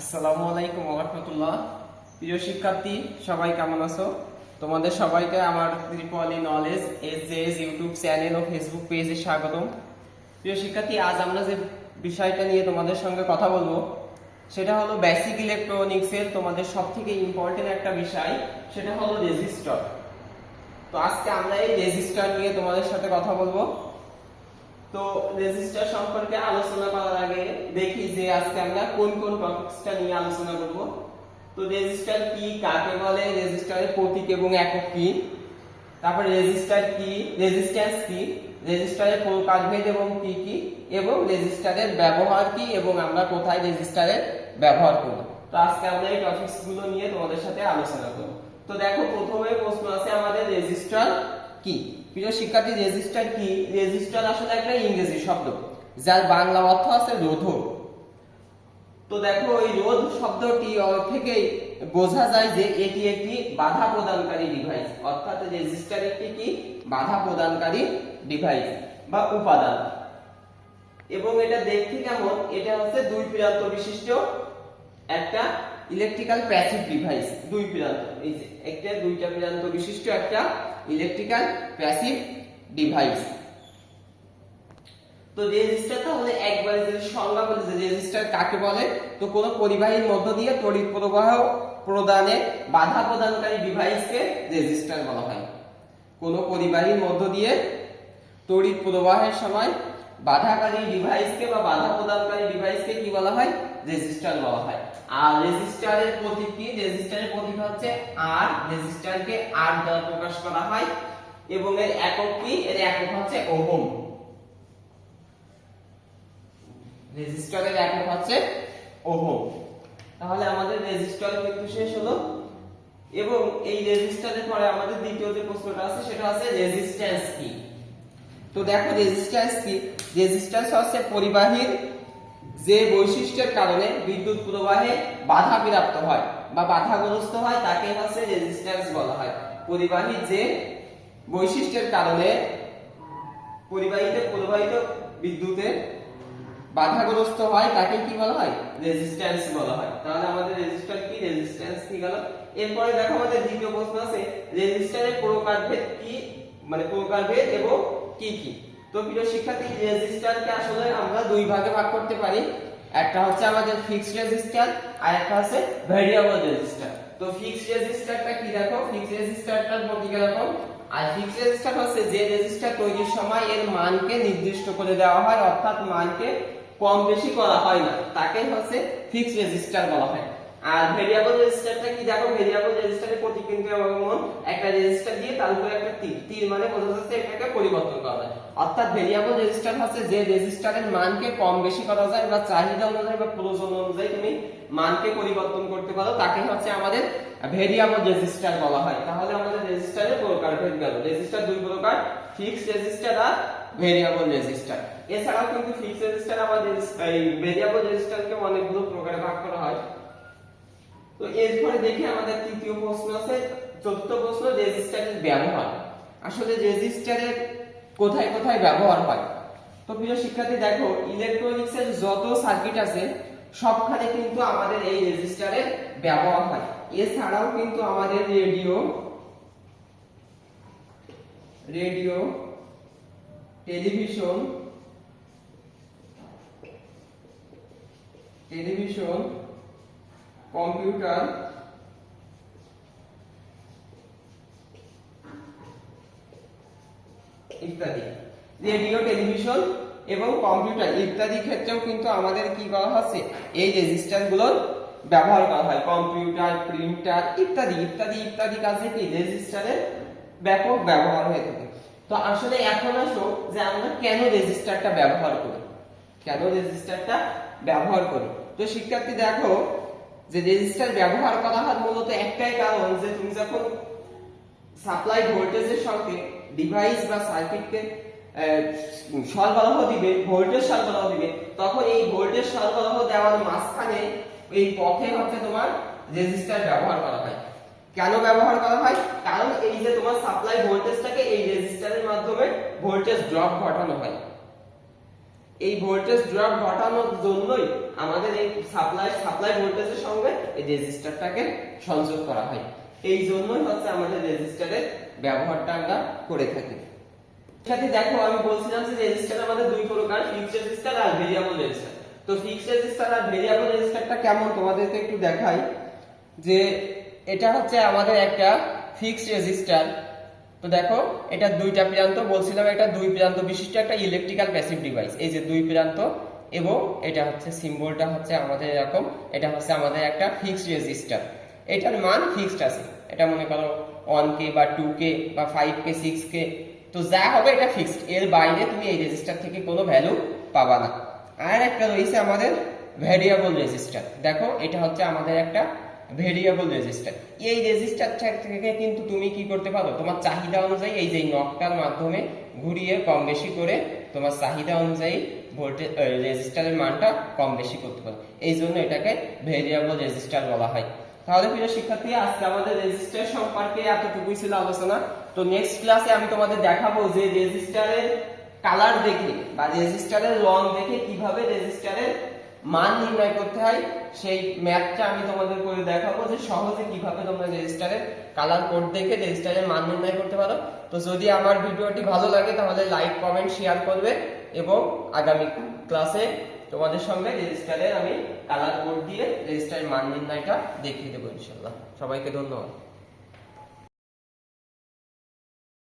আসসালামু আলাইকুম রহমতুল্লাহ। প্রিয় শিক্ষার্থী, সবাই কেমন আছো? তোমাদের সবাইকে আমার ত্রিপলি knowledge S S YouTube channel ও ফেসবুক পেজে স্বাগতম। প্রিয় শিক্ষার্থী, আজ আমরা যে বিষয়টা নিয়ে তোমাদের সঙ্গে কথা বলব, সেটা হলো বেসিক ইলেকট্রনিক্সের তোমাদের সব থেকে ইম্পর্টেন্ট একটা বিষয়, সেটা হলো রেজিস্টার তো আজকে আমরা এই রেজিস্টার নিয়ে তোমাদের সাথে কথা বলব। তো রেজিস্টার সম্পর্কে আলোচনা করার আগে দেখি যে আজকে আমরা কোন কোন টপিকসটা নিয়ে আলোচনা করব। তো রেজিস্টার কি, কাকে বলে, রেজিস্টারের প্রতীক এবং একক কি? তারপর রেজিস্টার কি রেজিস্ট্যান্স কি? রেজিস্টারের প্রকারভেদ এবং কি কি? এবং রেজিস্টারের ব্যবহার কি? এবং আমরা কোথায় রেজিস্টারের ব্যবহার করব? তো আজকে আমরা এই টপিকসগুলো নিয়ে তোমাদের সাথে আলোচনা করব। তো দেখো, প্রথমে প্রশ্ন আছে আমাদের রেজিস্টার কি? প্রিয় শিক্ষার্থী রেজিস্টার কি? রেজিস্টার আসলে একটা ইংরেজি শব্দ, যার বাংলা অর্থ আছে রোধ। তো দেখো, এই রোধ শব্দটি থেকেই বোঝা যায় যে এটি একটি বাধা প্রদানকারী ডিভাইস অর্থাৎ রেজিস্টার একটি কি? বাধা প্রদানকারী ডিভাইস বা উপাদান। এবং এটা দেখতে কেমন? এটা হচ্ছে দুই প্রান্ত বিশিষ্ট একটা ইলেকট্রিক্যাল প্যাসিভ ডিভাইস দুই প্রান্ত এই যে একটা, দুইটা প্রান্ত বিশিষ্ট একটা ইলেকট্রিক্যাল প্যাসিভ ডিভাইস তো রেজিস্টার তাহলে একবার যদি সংজ্ঞা বলি যে রেজিস্টার কাকে বলে, তো কোনো পরিবাহীর মধ্য দিয়ে তড়িৎ প্রবাহ প্রদানে বাধা প্রদানকারী ডিভাইসকে রেজিস্টার বলা হয়। কোনো পরিবাহীর মধ্য দিয়ে তড়িৎ প্রবাহের সময় বাধাকারী ডিভাইসকে বা বাধা প্রদানকারী ডিভাইসকে কি বলা হয়? রেজিস্টার বলা হয়। আর রেজিস্টারের প্রতীক কি? রেজিস্টারের প্রতীক হচ্ছে আর রেজিস্টারকে আর দ্বারা প্রকাশ করা হয়। এবং এর একক কি? এর একক হচ্ছে ওহম। রেজিস্টারের একক হচ্ছে ওহম। তাহলে আমাদের রেজিস্টার কিন্তু শেষ হলো। এবং এই রেজিস্টারের পরে আমাদের দ্বিতীয় যে প্রশ্নটা আছে, সেটা আছে রেজিস্ট্যান্স কি? তো দেখো রেজিস্ট্যান্স কি? রেজিস্ট্যান্স হচ্ছে পরিবাহীর যে বৈশিষ্ট্যের কারণে বিদ্যুৎ প্রবাহে বাধা প্রাপ্ত হয় বা বাধাগ্রস্ত হয়, তাকে হচ্ছে রেজিস্ট্যান্স বলা হয়। পরিবাহী যে বৈশিষ্ট্যের কারণে পরিবাহীতে প্রবাহিত বিদ্যুতের বাধাগ্রস্ত হয়, তাকে কি বলা হয়? রেজিস্ট্যান্স বলা হয়। তাহলে আমাদের রেজিস্টার কি? রেজিস্ট্যান্স কি গেল? এরপরে দেখো আমাদের দ্বিতীয় প্রশ্ন আছে রেজিস্টারের প্রকারভেদ কি? মানে প্রকারভেদ এবং কি কি? তো প্রিয় শিক্ষার্থী রেজিস্টারকে আসলে আমরা দুই ভাগে ভাগ করতে পারি। একটা হচ্ছে আমাদের ফিক্সড রেজিস্টার আর একটা হচ্ছে ভেরিয়েবল রেজিস্টার তো ফিক্সড রেজিস্টারটা কি দেখো? ফিক্সড রেজিস্টারটার প্রতীক এরকম আর ফিক্সড রেজিস্টার হচ্ছে যে রেজিস্টার তৈরির সময় এর মানকে নির্দিষ্ট করে দেওয়া হয়, অর্থাৎ মানকে কম বেশি করা হয় না। তাকে হচ্ছে ফিক্সড রেজিস্টার বলা হয়। আর ভেরিয়েবল রেজিস্টারটা কি দেখো? ভেরিয়েবল রেজিস্টারের প্রতীক কিন্তু এমন একটা রেজিস্টার দিয়ে তার উপরে একটা তীর। তীর মানে বোঝা যাচ্ছে এটাকে পরিবর্তন করা যায়। অর্থাৎ ভেরিয়েবল রেজিস্টার হচ্ছে যে রেজিস্টারের মানকে কম বেশি করা যায় বা চাহিদা অনুযায়ী বা প্রয়োজন অনুযায়ী তুমি মানকে পরিবর্তন করতে পারো। তাকে হচ্ছে আমাদের ভেরিয়েবল রেজিস্টার বলা হয়। তাহলে আমাদের রেজিস্টারের প্রকার ভেদ গেল রেজিস্টার দুই প্রকার, ফিক্সড রেজিস্টার আর ভেরিয়েবল রেজিস্টার। এছাড়াও কিন্তু ফিক্সড রেজিস্টার এই ভেরিয়েবল রেজিস্টারকে অনেকগুলো প্রকারে ভাগ করা হয়। এরপরে দেখি আমাদের তৃতীয় প্রশ্ন আছে, চতুর্থ প্রশ্ন, রেজিস্টারের ব্যবহার। আসলে রেজিস্টারের কোথায় কোথায় ব্যবহার হয়? তো প্রিয় শিক্ষার্থী, দেখো ইলেকট্রনিক্স এর যত সার্কিট আছে, সবখানে কিন্তু আমাদের এই রেজিস্টারের ব্যবহার হয়। এছাড়াও কিন্তু আমাদের radio radio, television television computer ইত্যাদি। রেডিও টেলিভিশন এবং কম্পিউটার ইত্যাদি ক্ষেত্রেও কিন্তু আমাদের কি করা হচ্ছে? এই রেজিস্টারগুলোর ব্যবহার করা হয়। কম্পিউটার প্রিন্টার ইত্যাদি ইত্যাদি ইত্যাদি কাজে কি রেজিস্টারের ব্যাপক ব্যবহার হয়ে থাকে। তো আসলে এখন আসো যে আমরা কেন রেজিস্টারটা ব্যবহার করি? কেন রেজিস্টারটা ব্যবহার করি? তো শিক্ষার্থী দেখো যে রেজিস্টার ব্যবহার করা হয়, মূলত একটাই কারণ যে তুমি যখন সাপ্লাই ভোল্টেজের সঙ্গে ডিভাইস বা সার্কিটকে সরবরাহ দিবে ভোল্টেজ সরবরাহ দিবে, তখন এই ভোল্টেজ সরবরাহ দেওয়ার মাঝখানে এই পথে হচ্ছে তোমার রেজিস্টার ব্যবহার করা হয়। কেন ব্যবহার করা হয়? কারণ এই যে তোমার সাপ্লাই ভোল্টেজটাকে এই রেজিস্টারের মাধ্যমে ভোল্টেজ ড্রপ ঘটানো হয়। এই ভোল্টেজ ড্রপ ঘটানোর জন্যই আমাদের এই সাপ্লাই সাপ্লাই ভোল্টেজের সঙ্গে এই রেজিস্টারটাকে সংযোগ করা হয়। এই জন্যই হচ্ছে আমাদের রেজিস্টারের ব্যবহারটা আমরা করে থাকি। সাথে দেখো, আমি বলছিলাম যে রেজিস্টার আমাদের দুই প্রকার ফিক্সড রেজিস্টার আর ভেরিয়েবল রেজিস্টার তো ফিক্সড রেজিস্টার আর ভেরিয়েবল রেজিস্টারটা কেমন? তোমাদেরকে একটু দেখাই যে এটা হচ্ছে আমাদের একটা ফিক্সড রেজিস্টার তো দেখো, এটা দুইটা প্রান্ত, বলছিলাম এটা দুই প্রান্ত বিশিষ্ট একটা ইলেকট্রিক্যাল প্যাসিভ ডিভাইস এই যে দুই প্রান্ত এবং এটা হচ্ছে সিম্বলটা হচ্ছে আমাদের এরকম, এটা হচ্ছে আমাদের একটা ফিক্সড রেজিস্টার এটার মান ফিক্সড আছে। এটা মনে করো ওয়ান কে বা টু কে বা ফাইভ কে সিক্স কে তো যা হবে এটা ফিক্সড এর বাইরে তুমি এই রেজিস্টার থেকে কোনো ভ্যালু পাবা না। আর একটা রয়েছে আমাদের ভ্যারিয়েবল রেজিস্টার দেখো, এটা হচ্ছে আমাদের একটা ভেরিয়েবল রেজিস্টার এই রেজিস্টার থেকে কিন্তু তুমি কি করতে পারো? তোমার চাহিদা অনুযায়ী এই যে নকটার মাধ্যমে ঘুরিয়ে কম বেশি করে তোমার চাহিদা অনুযায়ী ভোল্টেজ রেজিস্টারের মানটা কম বেশি করতে পারো। এই জন্য এটাকে ভেরিয়েবল রেজিস্টার বলা হয়। তাহলে প্রিয় শিক্ষার্থী, আজকে আমাদের রেজিস্টার সম্পর্কে এতটুকুই ছিল আলোচনা। তো নেক্সট ক্লাসে আমি তোমাদের দেখাবো যে রেজিস্টারের কালার দেখে বা রেজিস্টারের রং দেখে কীভাবে রেজিস্টারের মান নির্ণয় করতে হয়। সেই ম্যাথটা আমি তোমাদের করে দেখাবো যে সহজে কীভাবে তোমরা রেজিস্টারের কালার কোড দেখে রেজিস্টারের মান নির্ণয় করতে পারো। তো যদি আমার ভিডিওটি ভালো লাগে, তাহলে লাইক কমেন্ট শেয়ার করবে এবং আগামী ক্লাসে তোমাদের সঙ্গে রেজিস্টারের আমি কালার কোড দিয়ে রেজিস্টারের মান নির্ণয়টা দেখিয়ে দেবো ইনশাল্লাহ সবাইকে ধন্যবাদ।